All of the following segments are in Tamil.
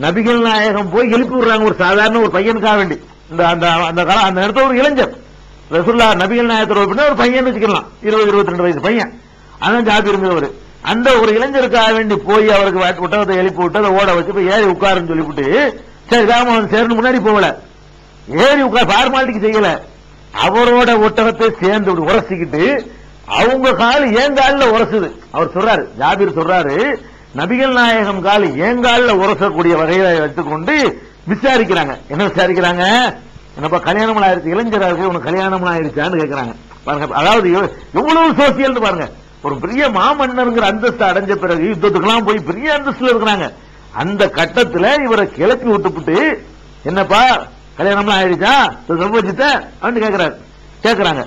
நபிகள் நாயகம் போய் எழுப்பி விடுறாங்க. ஒரு சாதாரண ஒரு பையனுக்காக வேண்டி. இந்த அந்த அந்த காலம் அந்த இடத்துல ஒரு இளைஞர். ரசுல்லா நபிகள் நாயகத்தோட அப்படின்னா ஒரு பையன் வச்சுக்கலாம். இருபது இருபத்தி ரெண்டு வயசு பையன். அதான் ஜாபிருங்கிறவர் அந்த ஒரு இளைஞருக்காக வேண்டி போய் அவருக்கு வாட்- ஒட்டகத்தை எழுப்பி விட்டு அதை ஓட வச்சு போய் ஏறி உட்காருன்னு சொல்லிவிட்டு சரி ராம சேர்ந்து முன்னாடி போகல. ஏறி உட்கார் ஃபார்மாலிட்டிக்கு செய்யல. அவரோட ஒட்டகத்தை சேர்ந்து உரசிக்கிட்டு அவங்க கால் ஏன் காலில் உரசுது? அவர் சொல்றாரு ஜாபீர் சொல்றாரு நபிகள் நாயகம் கால் ஏங்கால உரசக்கூடிய வகையில எடுத்துக்கொண்டு விசாரிக்கிறாங்க. என்ன விசாரிக்கிறாங்க? என்னப்பா கல்யாணம் ஆயிருச்சு இளைஞராக உனக்கு கல்யாணம் ஆயிருச்சான்னு கேட்கிறாங்க பாருங்க அதாவது எவ்வளவு சோசியல் பாருங்க. ஒரு பெரிய மாமன்னருங்கிற அந்தஸ்து அடைஞ்ச பிறகு யுத்தத்துக்கெல்லாம் போய் பெரிய அந்தஸ்துல இருக்கிறாங்க. அந்த கட்டத்துல இவரை கிளப்பி விட்டுப்புட்டு என்னப்பா கல்யாணம்லாம் ஆயிடுச்சா? சம்பவிச்சுட்ட அப்படின்னு கேட்கிறாரு கேட்கிறாங்க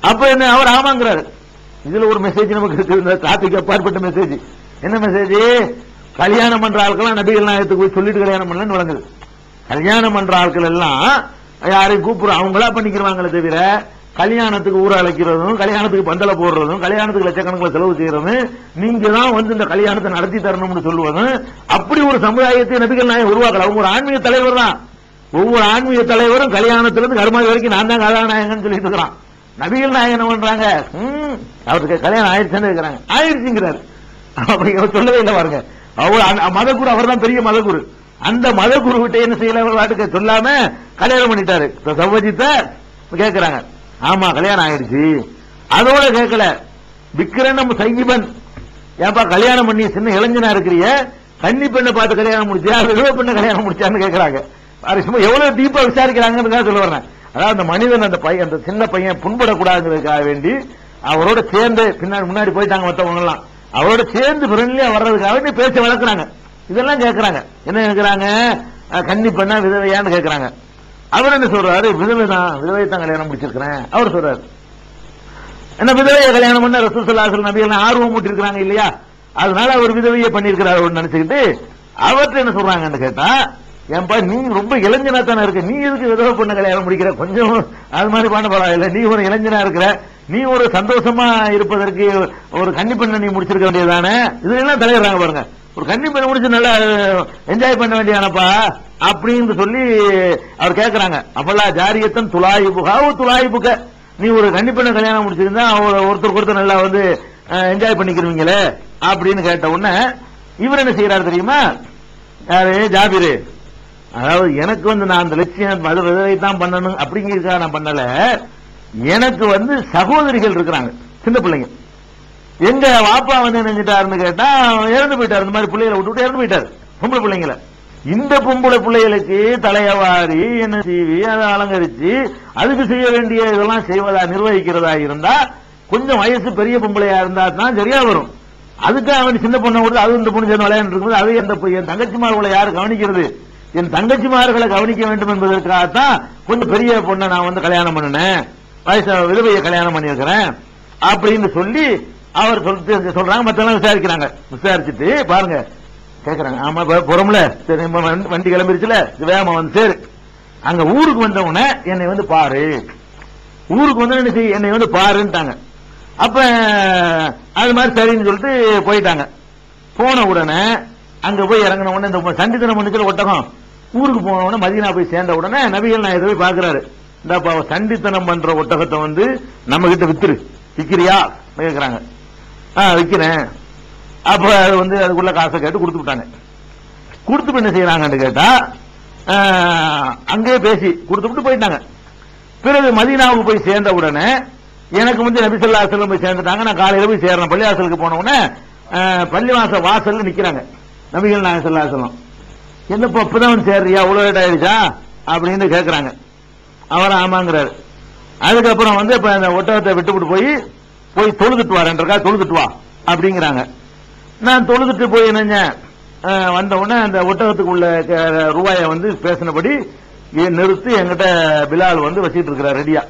அப்ப என்ன அவர் ஆமாங்கிறாரு. இதுல ஒரு மெசேஜ் நமக்கு இருக்கு. இந்த டாபிக் அப்பாற்பட்ட மெசேஜ் என்ன மெசேஜ் கல்யாணம் பண்ற ஆட்கள்லாம் நபிகள் நாயகத்துக்கு போய் சொல்லிட்டு கல்யாணம் பண்ணலன்னு வழங்குது கல்யாணம் பண்ற ஆட்கள் எல்லாம் யாரையும் கூப்பிடுறோம் அவங்களா பண்ணிக்கிறவாங்களே தவிர கல்யாணத்துக்கு ஊர அழைக்கிறதும் கல்யாணத்துக்கு பந்தல போடுறதும் கல்யாணத்துக்கு லட்சக்கணக்கில் செலவு செய்யறதும் நீங்க தான் வந்து இந்த கல்யாணத்தை நடத்தி தரணும்னு சொல்லுவதும் அப்படி ஒரு சமுதாயத்தை நபிகள் நாயகம் உருவாக்கல. அவங்க ஒரு ஆன்மீக தலைவர் தான். ஒவ்வொரு ஆன்மீக தலைவரும் கல்யாணத்திலிருந்து கருமாதி வரைக்கும் நான் தான் கதாநாயகன் சொல்லிட்டு இருக்கிறான். நபிகள் நாயகன் என்ன பண்றாங்க ம், அவருக்கு கல்யாணம் ஆயிடுச்சுன்னு இருக்கிறாங்க. ஆயிடுச்சுங்கிறாரு. அப்படி அவர் சொல்லவே இல்லை பாருங்க. அவர் அந்த மதகுரு அவர் தான் பெரிய மதகுரு. அந்த மதகுரு விட்டு என்ன செய்யல அவர் வாட்டுக்கு சொல்லாம கல்யாணம் பண்ணிட்டாரு. சவ்வஜித்த கேட்கிறாங்க ஆமா கல்யாணம் ஆயிடுச்சு. அதோட கேட்கல விக்கிரனம் சைகிபன் ஏன்பா கல்யாணம் பண்ணி சின்ன இளைஞனா இருக்கிறிய? கன்னி பெண்ணை பார்த்து கல்யாணம் முடிச்சியா? விழுவ பெண்ணை கல்யாணம் முடிச்சான்னு கேக்குறாங்க. சும்மா எவ்வளவு டீப்பா விசாரிக்கிறாங்கன்னு சொல்ல வரேன் அதாவது அந்த மனிதன் அந்த பையன் அந்த சின்ன பையன் புண்படக்கூடாதுங்கிறதுக்காக வேண்டி அவரோட சேர்ந்து பின்னாடி முன்னாடி போயிட்டாங்க மற்றவங்க எல்லாம் அவரோட சேர்ந்து ஃப்ரெண்ட்லியா வர்றதுக்காக நீ பேச்ச வளர்க்குறாங்க. இதெல்லாம் கேட்கறாங்க என்ன கேட்கறாங்க கன்னி பண்ணா விதவையான்னு கேட்கறாங்க அவர் என்ன சொல்றாரு? விதவை தான் விதவை தான் கல்யாணம் முடிச்சிருக்கிறேன். அவர் சொல்றாரு. என்ன விதவையை கல்யாணம் பண்ண ரசூசல்லாசல் நபிகள் ஆர்வம் மூட்டிருக்கிறாங்க இல்லையா? அதனால அவர் விதவையை பண்ணிருக்கிறார் நினைச்சுக்கிட்டு அவர்கிட்ட என்ன சொல்றாங்கன்னு கேட்டா ஏன்பா நீ ரொம்ப இளைஞனா தானே இருக்க. நீ எதுக்கு விதவை பொண்ணு கல்யாணம் முடிக்கிற? கொஞ்சம் அது மாதிரி பண்ண பரவாயில்ல. நீ ஒரு இளைஞனா இருக்கிற. நீ ஒரு சந்தோஷமா இருப்பதற்கு ஒரு கன்னி பெண்ணை நீ முடிச்சிருக்க வேண்டியதானே இதெல்லாம் தலையிடுறாங்க பாருங்க. ஒரு கன்னி பெண்ணை முடிச்சு நல்லா என்ஜாய் பண்ண வேண்டியானப்பா அப்படின்னு சொல்லி அவர் கேட்கிறாங்க அப்பல்லா ஜாரியத்தன் துலாயி புகாவு துலாயி புக. நீ ஒரு கன்னி பெண்ணை கல்யாணம் முடிச்சிருந்தா அவ- ஒருத்தருக்கு ஒருத்தர் நல்லா வந்து என்ஜாய் பண்ணிக்கிறவங்களே அப்படின்னு கேட்ட உடனே இவர் என்ன செய்யறாரு தெரியுமா? யாரு? ஜாபிரு. அதாவது எனக்கு வந்து நான் அந்த லட்சியம் மத தான் பண்ணணும் அப்படிங்கிறதுக்காக நான் பண்ணல. எனக்கு வந்து சகோதரிகள் இருக்கிறாங்க. சின்ன பிள்ளைங்க. எங்க வாப்பா வந்து நினைஞ்சிட்டாருன்னு கேட்டா இறந்து போயிட்டாரு. இந்த மாதிரி பிள்ளைகளை விட்டுவிட்டு இறந்து போயிட்டாரு. பொம்பளை பிள்ளைங்கள. இந்த பொம்பளை பிள்ளைகளுக்கு தலையவாரி என்ன செய்வி அதை அலங்கரிச்சு அதுக்கு செய்ய வேண்டிய இதெல்லாம் செய்வதா நிர்வகிக்கிறதா இருந்தா கொஞ்சம் வயசு பெரிய பொம்பளையா இருந்தா தான் சரியா வரும். அதுக்கு அவன் சின்ன பொண்ணை விட்டு அது இந்த பொண்ணு சேர்ந்து விளையாண்டு இருக்கும்போது அது எந்த என் தங்கச்சிமார்களை யார் கவனிக்கிறது? என் தங்கச்சிமார்களை கவனிக்க வேண்டும் என்பதற்காகத்தான் கொஞ்சம் பெரிய பொண்ணை நான் வந்து கல்யாணம் பண்ணினேன். வயசு விதவையை கல்யாணம் பண்ணியிருக்கிறேன் அப்படின்னு சொல்லி அவர் சொல்லிட்டு சொல்றாங்க மத்தெல்லாம் விசாரிக்கிறாங்க. விசாரிச்சுட்டு பாருங்க. கேக்குறாங்க. ஆமா புறம்ல. சரி நம்ம வண்டி- வண்டி கிளம்பிருச்சுல. வேகமா வந்து சரி. அங்க ஊருக்கு வந்த உடனே என்னை வந்து பாரு. ஊருக்கு வந்து என்ன செய்ய என்னை வந்து பாருன்ட்டாங்க. அப்ப அது மாதிரி சரின்னு சொல்லிட்டு போயிட்டாங்க. போன உடனே அங்க போய் இறங்கின உடனே இந்த சண்டித்தனம் பண்ணிச்சுல ஒட்டகம். ஊருக்கு போன உடனே மதியனா போய் சேர்ந்த உடனே நபிகள் நான் போய் பாக்குறாரு இந்த சண்டித்தனம் பண்ற ஒட்டகத்தை வந்து நம்ம கிட்ட வித்துரு. விக்கிறியா? கேட்கிறாங்க ஆ விக்கிறேன். அப்ப அது வந்து அதுக்குள்ள காசை கேட்டு கொடுத்து விட்டாங்க. கொடுத்து என்ன செய்யறாங்கன்னு கேட்டா அங்கேயே பேசி கொடுத்துட்டு போயிட்டாங்க. பிறகு மதீனாவுக்கு போய் சேர்ந்த உடனே எனக்கு வந்து நபிசல்லா ஸல்லல்லாஹு போய் சேர்ந்துட்டாங்க. நான் காலையில போய் சேர்றேன். பள்ளிவாசலுக்கு போன உடனே அஹ், பள்ளிவாசல் வாசல்ல நிக்கிறாங்க. நபிகள் நான் ஸல்லல்லாஹு என்னப்பா இப்பதான் வந்து சேர்றியா? அவ்வளவு லேட் ஆயிடுச்சா? அப்படின்னு கேட்கறாங்க அவர் ஆமாங்கிறாரு. அதுக்கப்புறம் வந்து இப்ப அந்த ஒட்டகத்தை விட்டுவிட்டு போய் போய் தொழுதுட்டு வரேன்றக்கா தொழுதுட்டு வா அப்படிங்கிறாங்க. நான் தொழுதுட்டு போய் என்னங்க வந்த உடனே அந்த ஒட்டகத்துக்கு உள்ள க- ரூபாயை வந்து பேசினபடி நிறுத்தி என்கிட்ட பிலால் வந்து வச்சிட்டு இருக்கிறார் ரெடியா.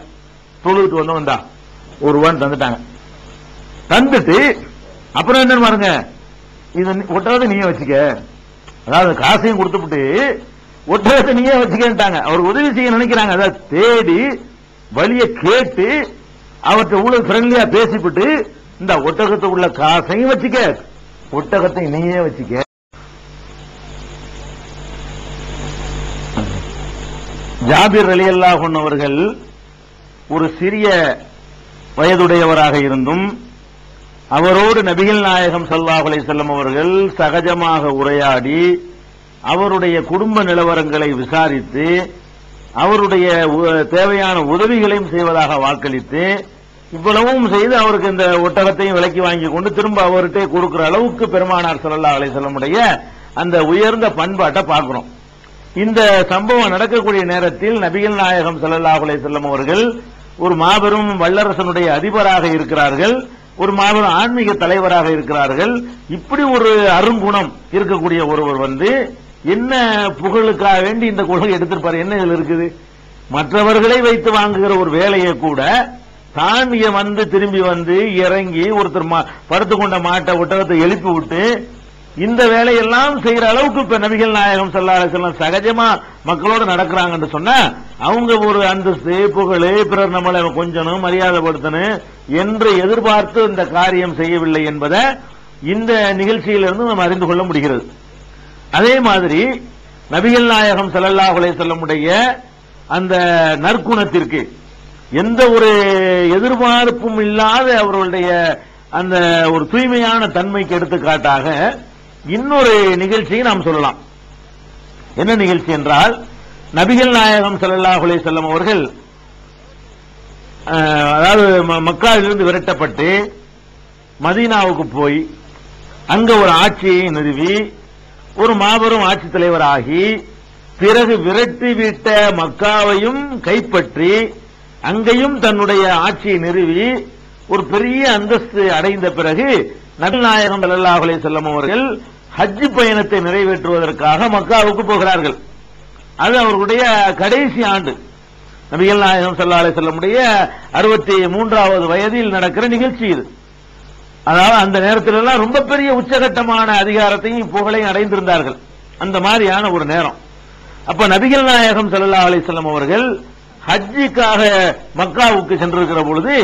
தொழுதுட்டு வந்தோம் வந்தா ஒரு ரூபான்னு தந்துட்டாங்க. தந்துட்டு அப்புறம் என்ன பாருங்க. இது ஒட்டகத்தை நீயே வச்சுக்க. அதாவது காசையும் கொடுத்துப்புட்டு ஒற்றத்தை நீயே வச்சுக்கிட்டாங்க. அவர் உதவி செய்ய நினைக்கிறாங்க. அதாவது தேடி வழிய கேட்டு அவர்கிட்ட உள்ள ஃப்ரெண்ட்லியா பேசிவிட்டு இந்த ஒட்டகத்தை உள்ள காசையும் வச்சுக்க. ஒட்டகத்தை நீயே வச்சுக்க. ஜாபிர் அலி அவர்கள் ஒரு சிறிய வயதுடையவராக இருந்தும் அவரோடு நபிகள் நாயகம் சல்லாஹ் அலைஹி செல்லம் அவர்கள் சகஜமாக உரையாடி அவருடைய குடும்ப நிலவரங்களை விசாரித்து அவருடைய உ- தேவையான உதவிகளையும் செய்வதாக வாக்களித்து இவ்வளவும் செய்து அவருக்கு இந்த ஒட்டகத்தையும் விலக்கி வாங்கி கொண்டு திரும்ப அவர்கிட்ட கொடுக்கிற அளவுக்கு பெருமானார் சல்லா அலிசல்லமுடைய அந்த உயர்ந்த பண்பாட்டை பார்க்கிறோம். இந்த சம்பவம் நடக்கக்கூடிய நேரத்தில் நபிகள் நாயகம் ஸல்லல்லாஹு அலிசல்லம் அவர்கள் ஒரு மாபெரும் வல்லரசனுடைய அதிபராக இருக்கிறார்கள் ஒரு மாபெரும் ஆன்மீக தலைவராக இருக்கிறார்கள். இப்படி ஒரு அருங்குணம் இருக்கக்கூடிய ஒருவர் வந்து என்ன புகழுக்காக வேண்டி இந்த கொள்கை எடுத்திருப்பாரு என்ன இதில் இருக்குது? மற்றவர்களை வைத்து வாங்குகிற ஒரு வேலையை கூட தான் வந்து திரும்பி வந்து இறங்கி ஒருத்தர் மா- படுத்துக்கொண்ட மாட்டை ஒட்டகத்தை எழுப்பி விட்டு இந்த வேலையெல்லாம் செய்யற அளவுக்கு இப்ப நபிகள் நாயகம் செல்லாத அலைஹி சகஜமா மக்களோட நடக்கிறாங்கன்னு சொன்னா அவங்க ஒரு அந்தஸ்து புகழ் பிறர் நம்மளை கொஞ்சணும் மரியாதைப்படுத்தணும் என்று எதிர்பார்த்து இந்த காரியம் செய்யவில்லை என்பதை இந்த நிகழ்ச்சியிலிருந்து நம்ம அறிந்து கொள்ள முடிகிறது. அதே மாதிரி நபிகள் நாயகம் ஸல்லல்லாஹு அலைஹி வஸல்லமுடைய அந்த நற்குணத்திற்கு எந்த ஒரு எதிர்பார்ப்பும் இல்லாத அவர்களுடைய அந்த ஒரு தூய்மையான தன்மைக்கு எடுத்துக்காட்டாக இன்னொரு நிகழ்ச்சியை நாம் சொல்லலாம். என்ன நிகழ்ச்சி என்றால் நபிகள் நாயகம் ஸல்லல்லாஹு அலைஹி அவர்கள் அதாவது ம- மக்காவிலிருந்து விரட்டப்பட்டு மதீனாவுக்கு போய் அங்க ஒரு ஆட்சியை நிறுவி ஒரு மாபெரும் ஆட்சித் தலைவராகி பிறகு விரட்டி விட்ட மக்காவையும் கைப்பற்றி அங்கேயும் தன்னுடைய ஆட்சியை நிறுவி ஒரு பெரிய அந்தஸ்து அடைந்த பிறகு நடுநாயகம் அல்லாஹலை செல்லும் அவர்கள் ஹஜ் பயணத்தை நிறைவேற்றுவதற்காக மக்காவுக்கு போகிறார்கள். அது அவர்களுடைய கடைசி ஆண்டு. நபிகள் நாயகம் ஸல்லல்லாஹு அலைஹி அறுபத்தி மூன்றாவது வயதில் நடக்கிற நிகழ்ச்சி இது. அதாவது அந்த நேரத்தில் எல்லாம் ரொம்ப பெரிய உச்சகட்டமான அதிகாரத்தையும் புகழையும் அடைந்திருந்தார்கள். அந்த மாதிரியான ஒரு நேரம். அப்ப நபிகள் நாயகம் ஸல்லல்லாஹு அலைஹி வஸல்லம் அவர்கள் ஹஜ்ஜிக்காக மக்காவுக்கு சென்றிருக்கிற பொழுது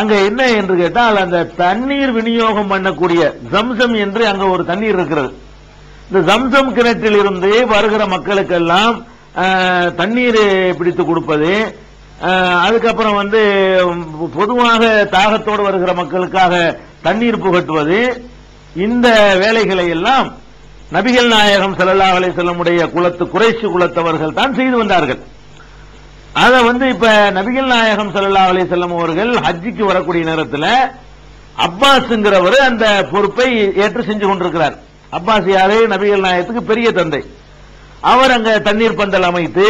அங்க என்ன என்று கேட்டால் அந்த தண்ணீர் விநியோகம் பண்ணக்கூடிய ஜம்சம் என்று அங்க ஒரு தண்ணீர் இருக்கிறது. இந்த ஜம்சம் கிணற்றில் இருந்து வருகிற மக்களுக்கெல்லாம் தண்ணீர் பிடித்து கொடுப்பது அதுக்கப்புறம் வந்து பொதுவாக தாகத்தோடு வருகிற மக்களுக்காக தண்ணீர் புகட்டுவது இந்த வேலைகளை எல்லாம் நபிகள் நாயகம் செல்லல்லா அலை செல்லமுடைய குலத்து குறைச்சி குலத்தவர்கள் தான் செய்து வந்தார்கள். அதை வந்து இப்ப நபிகள் நாயகம் செல்லல்லா அலை செல்லம் அவர்கள் ஹஜ்ஜிக்கு வரக்கூடிய நேரத்தில் அப்பாஸ்ங்கிறவர் அந்த பொறுப்பை ஏற்று செஞ்சு கொண்டிருக்கிறார். அப்பாஸ் யாரு? நபிகள் நாயகத்துக்கு பெரிய தந்தை. அவர் அங்க தண்ணீர் பந்தல் அமைத்து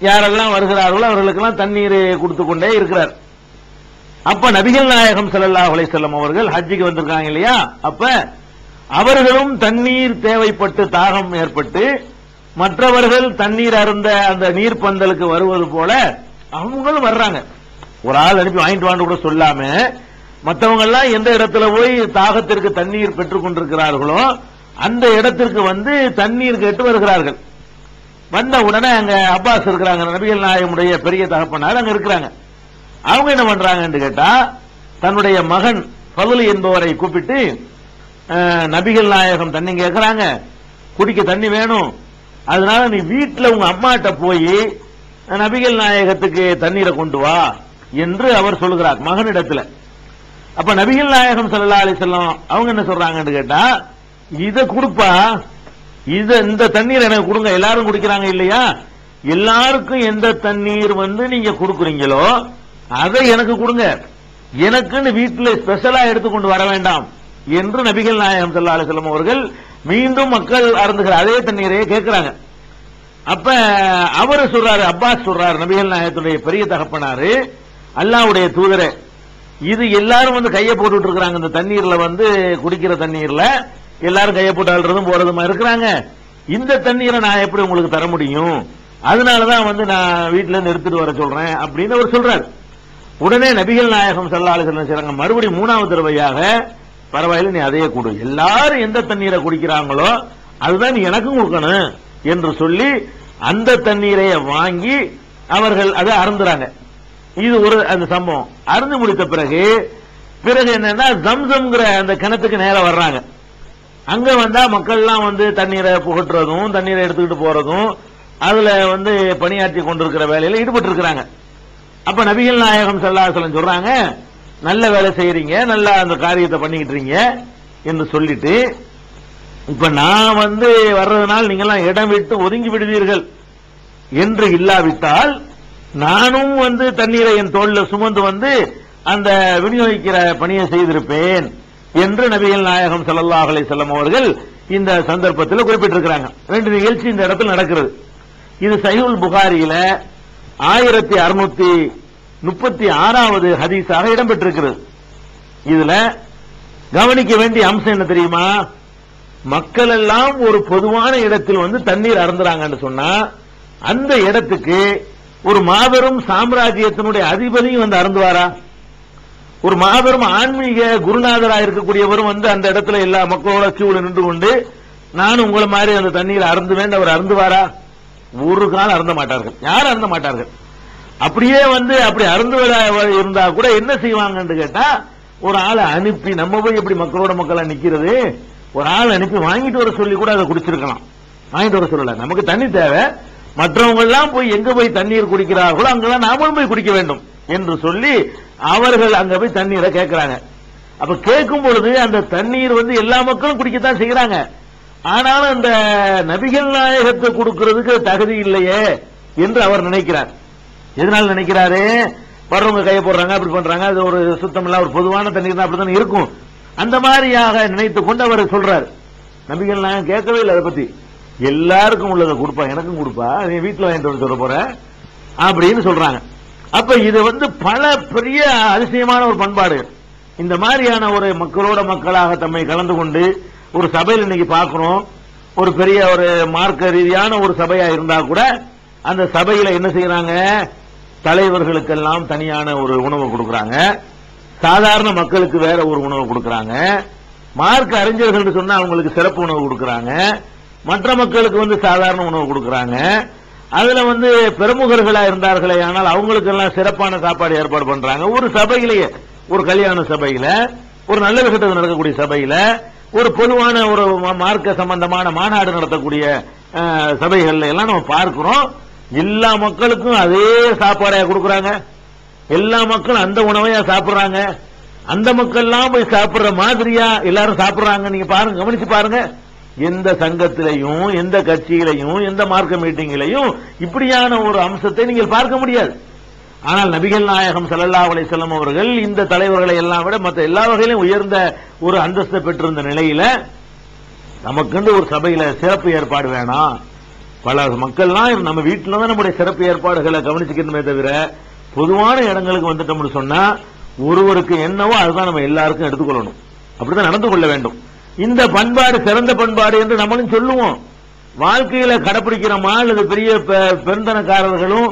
யாரெல்லாம் வருகிறார்களோ அவர்களுக்கெல்லாம் தண்ணீர் கொடுத்து கொண்டே இருக்கிறார். அப்ப நபிகள் நாயகம் செல்லல்லா அலை செல்லம் அவர்கள் ஹஜ்ஜிக்கு வந்திருக்காங்க இல்லையா? அப்ப அவர்களும் தண்ணீர் தேவைப்பட்டு தாகம் ஏற்பட்டு மற்றவர்கள் தண்ணீர் அருந்த அந்த நீர் பந்தலுக்கு வருவது போல அவங்களும் வர்றாங்க. ஒரு ஆள் அனுப்பி வாங்கிட்டு வாண்டு கூட சொல்லாம மற்றவங்க எல்லாம் எந்த இடத்துல போய் தாகத்திற்கு தண்ணீர் பெற்றுக் கொண்டிருக்கிறார்களோ அந்த இடத்திற்கு வந்து தண்ணீர் கேட்டு வருகிறார்கள். வந்த உடனே அங்க அப்பாஸ் இருக்கிறாங்க நபிகள் நாயகனுடைய பெரிய தகப்பனார் அங்க இருக்கிறாங்க. அவங்க என்ன பண்றாங்கன்னு கேட்டா தன்னுடைய மகன் பதுலு என்பவரை கூப்பிட்டு நபிகள் நாயகம் தண்ணி கேட்கிறாங்க குடிக்க தண்ணி வேணும். அதனால நீ வீட்டுல உங்க அம்மாட்ட போய் நபிகள் நாயகத்துக்கு தண்ணீரை கொண்டு வா என்று அவர் சொல்லுகிறார் மகனிடத்துல. அப்ப நபிகள் நாயகம் ஸல்லல்லாஹு அலைஹி அவங்க என்ன சொல்றாங்கன்னு கேட்டா இதை கொடுப்பா இது இந்த தண்ணீர் எனக்கு கொடுங்க. எல்லாரும் குடிக்கிறாங்க இல்லையா? எல்லாருக்கும் எந்த தண்ணீர் வந்து நீங்க கொடுக்குறீங்களோ அதை எனக்கு கொடுங்க. எனக்குன்னு வீட்டில் ஸ்பெஷலா எடுத்துக்கொண்டு வர வேண்டாம் என்று நபிகள் நாயகம் ஸல்லல்லாஹு அலுவலம் அவர்கள் மீண்டும் மக்கள் அருந்துகிற அதே தண்ணீரையே கேட்கிறாங்க. அப்ப அவரு சொல்றாரு அப்பாஸ் சொல்றாரு நபிகள் நாயகத்துடைய பெரிய தகப்பனாரு அல்லாஹ்வுடைய தூதரே. இது எல்லாரும் வந்து கையை போட்டுட்டு இருக்கிறாங்க. இந்த தண்ணீர்ல வந்து குடிக்கிற தண்ணீர்ல எல்லாரும் கையை போட்டு அழுறதும் போறதுமா இருக்கிறாங்க. இந்த தண்ணீரை நான் எப்படி உங்களுக்கு தர முடியும்? அதனாலதான் வந்து நான் வீட்டுல இருந்து எடுத்துட்டு வர சொல்றேன் அப்படின்னு அவர் சொல்றாரு. உடனே நபிகள் நாயகம் ஸல்லல்லாஹு செய்றாங்க. மறுபடியும் மூணாவது தடவையாக பரவாயில்ல நீ அதையே கொடு. எல்லாரும் எந்த தண்ணீரை குடிக்கிறாங்களோ அதுதான் நீ எனக்கும் கொடுக்கணும் என்று சொல்லி அந்த தண்ணீரை வாங்கி அவர்கள் அதை அருந்துறாங்க. இது ஒரு அந்த சம்பவம். அருந்து முடித்த பிறகு பிறகு என்னன்னா ஜம்சம்ங்கிற அந்த கிணத்துக்கு நேரம் வர்றாங்க. அங்க வந்தா மக்கள்லாம் வந்து தண்ணீரை புகட்டுறதும் தண்ணீரை எடுத்துக்கிட்டு போறதும் அதுல வந்து பணியாற்றி கொண்டிருக்கிற வேலையில ஈடுபட்டு இருக்கிறாங்க அப்ப நபிகள் நாயகம் செல்லாசலம் சொல்றாங்க நல்ல வேலை செய்யறீங்க நல்லா அந்த காரியத்தை பண்ணிக்கிட்டு இருக்கீங்க என்று சொல்லிட்டு இப்ப நான் வந்து வர்றதுனால நீங்கெல்லாம் இடம் விட்டு ஒதுங்கி விடுவீர்கள் என்று இல்லாவிட்டால் நானும் வந்து தண்ணீரை என் தோல்ல சுமந்து வந்து அந்த விநியோகிக்கிற பணியை செய்திருப்பேன். என்று நபிகள் நாயகம் ஸல்லல்லாஹு அலி செல்லம் அவர்கள் இந்த சந்தர்ப்பத்தில் குறிப்பிட்டிருக்கிறாங்க. ரெண்டு நிகழ்ச்சி இந்த இடத்தில் நடக்கிறது. இது சஹீஹுல் புகாரியில ஆயிரத்தி அறுநூத்தி முப்பத்தி ஆறாவது ஹதீஸாக இடம்பெற்றிருக்கிறது. இதுல கவனிக்க வேண்டிய அம்சம் என்ன தெரியுமா? மக்கள் எல்லாம் ஒரு பொதுவான இடத்தில் வந்து தண்ணீர் அறந்துறாங்கன்னு சொன்னா அந்த இடத்துக்கு ஒரு மாபெரும் சாம்ராஜ்யத்தினுடைய அதிபதியும் வந்து அருந்துவாரா? ஒரு மாபெரும் ஆன்மீக குருநாதராக இருக்கக்கூடியவரும் வந்து அந்த இடத்துல எல்லா மக்களோட கியூல நின்று கொண்டு நானும் உங்களை மாதிரி அந்த தண்ணீர் அருந்துவேன் அவர் அருந்துவாரா? ஒரு காலம் அருந்த மாட்டார்கள். யாரும் அருந்த மாட்டார்கள்? அப்படியே வந்து அப்படி அருந்துவதா இருந்தா கூட என்ன செய்வாங்கன்னு கேட்டா ஒரு ஆளை அனுப்பி நம்ம போய் எப்படி மக்களோட மக்களா நிக்கிறது? ஒரு ஆள் அனுப்பி வாங்கிட்டு வர சொல்லி கூட அதை குடிச்சிருக்கலாம். வாங்கிட்டு வர சொல்லல. நமக்கு தண்ணி தேவை. மற்றவங்க எல்லாம் போய் எங்க போய் தண்ணீர் குடிக்கிறார்களோ அங்கெல்லாம் நாமளும் போய் குடிக்க வேண்டும். என்று சொல்லி அவர்கள் அங்க போய் தண்ணீரை கேட்கிறாங்க அப்ப கேட்கும் பொழுது அந்த தண்ணீர் வந்து எல்லா மக்களும் குடிக்கத்தான் செய்யறாங்க ஆனாலும் அந்த நபிகள் நாயகத்தை கொடுக்கிறதுக்கு தகுதி இல்லையே என்று அவர் நினைக்கிறார். எதனால நினைக்கிறாரு? வர்றவங்க கையை போடுறாங்க அப்படி பண்றாங்க. அது ஒரு சுத்தம் இல்ல ஒரு பொதுவான தண்ணீர் தான் அப்படித்தானே இருக்கும். அந்த மாதிரியாக நினைத்து கொண்டு அவர் சொல்றாரு. நபிகள் நாயகம் கேட்கவே இல்லை அதை பத்தி. எல்லாருக்கும் உள்ளதை கொடுப்பா எனக்கும் கொடுப்பா நீ வீட்டுல வாங்கிட்டு வந்து சொல்ல போறேன் அப்படின்னு சொல்றாங்க. அப்ப இது வந்து பல பெரிய அதிசயமான ஒரு பண்பாடு. இந்த மாதிரியான ஒரு மக்களோட மக்களாக தம்மை கலந்து கொண்டு ஒரு சபையில் இன்னைக்கு பார்க்கிறோம். ஒரு பெரிய ஒரு மார்க்க ரீதியான ஒரு சபையா இருந்தா கூட அந்த சபையில என்ன செய்யறாங்க? தலைவர்களுக்கெல்லாம் தனியான ஒரு உணவு கொடுக்கறாங்க. சாதாரண மக்களுக்கு வேற ஒரு உணவு கொடுக்கறாங்க. மார்க் அறிஞர்கள் சொன்னா அவங்களுக்கு சிறப்பு உணவு கொடுக்கறாங்க. மற்ற மக்களுக்கு வந்து சாதாரண உணவு கொடுக்கறாங்க. அதுல வந்து பிரமுகர்களா இருந்தார்களே ஆனால் அவங்களுக்கு எல்லாம் சிறப்பான சாப்பாடு ஏற்பாடு பண்றாங்க. ஒரு சபையிலேயே ஒரு கல்யாண சபையில ஒரு நல்ல விஷயத்துக்கு நடக்கக்கூடிய சபையில ஒரு பொதுவான ஒரு மார்க்க சம்பந்தமான மாநாடு நடத்தக்கூடிய சபைகள்ல எல்லாம் நம்ம பார்க்கிறோம். எல்லா மக்களுக்கும் அதே சாப்பாடையா கொடுக்கறாங்க. எல்லா மக்களும் அந்த உணவையா சாப்பிடுறாங்க. அந்த மக்கள் எல்லாம் போய் சாப்பிடுற மாதிரியா எல்லாரும் சாப்பிடுறாங்க. நீங்க பாருங்க கவனிச்சு பாருங்க. எந்த சங்கத்திலையும் எந்த கட்சியிலையும் எந்த மார்க்க மீட்டிங்கிலையும் இப்படியான ஒரு அம்சத்தை நீங்கள் பார்க்க முடியாது. ஆனால் நபிகள் நாயகம் சல்லல்லா அலைஹி அவர்கள் இந்த தலைவர்களை எல்லாம் விட மற்ற எல்லா வகையிலும் உயர்ந்த ஒரு அந்தஸ்தை பெற்றிருந்த நிலையில நமக்குண்டு ஒரு சபையில சிறப்பு ஏற்பாடு வேணாம். பல மக்கள்லாம் நம்ம வீட்டில் தான் நம்முடைய சிறப்பு ஏற்பாடுகளை கவனிச்சுக்கணுமே தவிர பொதுவான இடங்களுக்கு வந்துட்டோம்னு சொன்னா ஒருவருக்கு என்னவோ அதுதான் நம்ம எல்லாருக்கும் எடுத்துக்கொள்ளணும். அப்படிதான் நடந்து கொள்ள வேண்டும். இந்த பண்பாடு சிறந்த பண்பாடு என்று நம்மளும் சொல்லுவோம். வாழ்க்கையில கடைபிடிக்கிறோமா அல்லது பெரிய பெருந்தனக்காரர்களும்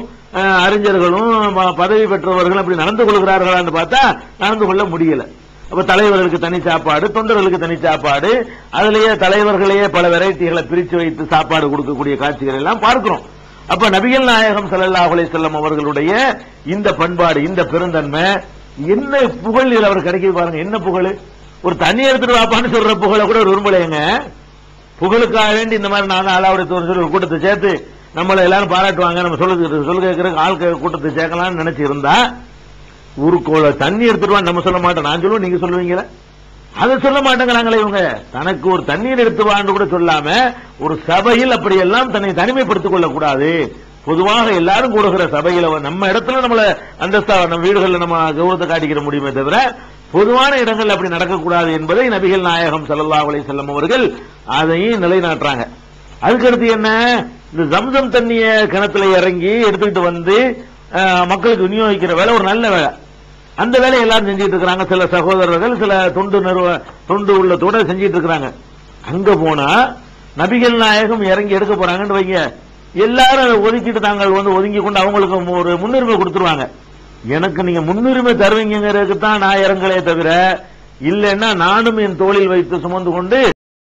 அறிஞர்களும் பதவி பெற்றவர்களும் அப்படி நடந்து கொள்கிறார்களான்னு பார்த்தா நடந்து கொள்ள முடியல. அப்ப தலைவர்களுக்கு தனி சாப்பாடு தொண்டர்களுக்கு தனி சாப்பாடு அதுலயே தலைவர்களையே பல வெரைட்டிகளை பிரித்து வைத்து சாப்பாடு கொடுக்கக்கூடிய காட்சிகள் எல்லாம் பார்க்கிறோம். அப்ப நபிகள் நாயகம் ஸல்லல்லாஹு அலைஹி செல்லம் அவர்களுடைய இந்த பண்பாடு இந்த பெருந்தன்மை என்ன புகழ் அவர் கிடைக்கிது பாருங்க என்ன புகழ்? ஒரு தண்ணி எடுத்துட்டு வாப்பான்னு சொல்ற புகழ கூட ஒரு புகழுக்காக வேண்டி இந்த மாதிரி நான் அலாவுடைய சொல்லி ஒரு கூட்டத்தை சேர்த்து நம்மள எல்லாரும் பாராட்டுவாங்க. நம்ம சொல்லு சொல்லு கேட்கறதுக்கு ஆள் கூட்டத்தை சேர்க்கலாம்னு நினைச்சு இருந்தா ஒரு கோல தண்ணி எடுத்துட்டு நம்ம சொல்ல மாட்டோம். நான் சொல்லுவோம் நீங்க சொல்லுவீங்களா? அதை சொல்ல மாட்டேங்கிறாங்களே இவங்க. தனக்கு ஒரு தண்ணீர் எடுத்துவான்னு கூட சொல்லாம ஒரு சபையில் அப்படி எல்லாம் தன்னை தனிமைப்படுத்திக் கொள்ளக்கூடாது. பொதுவாக எல்லாரும் கூடுகிற சபையில நம்ம இடத்துல நம்மள அந்தஸ்தா நம்ம வீடுகள்ல நம்ம கௌரவத்தை காட்டிக்கிற முடியுமே தவிர பொதுவான இடங்கள் அப்படி நடக்கக்கூடாது என்பதை நபிகள் நாயகம் சல்லா அலைஹி செல்லம் அவர்கள் அதையும் நிலைநாட்டுறாங்க. அதுக்கடுத்து என்ன? இந்த ஜம்சம் தண்ணிய கிணத்துல இறங்கி எடுத்துக்கிட்டு வந்து மக்களுக்கு விநியோகிக்கிற வேலை ஒரு நல்ல வேலை. அந்த வேலையை எல்லாரும் செஞ்சிட்டு இருக்காங்க சில சகோதரர்கள் சில தொண்டு நிறுவ தொண்டு உள்ளத்தோட செஞ்சிட்டு இருக்காங்க அங்க போனா நபிகள் நாயகம் இறங்கி எடுக்க போறாங்கன்னு வைங்க. எல்லாரும் அதை ஒதுக்கிட்டு தாங்கள் வந்து ஒதுங்கி கொண்டு அவங்களுக்கு ஒரு முன்னுரிமை கொடுத்துருவாங்க. எனக்கு நீங்க முன்னுரிமை தருவீங்கிறதுக்கு தான் நான் இறங்கலே தவிர இல்லைன்னா நானும் என் தோளில் வைத்து சுமந்து கொண்டு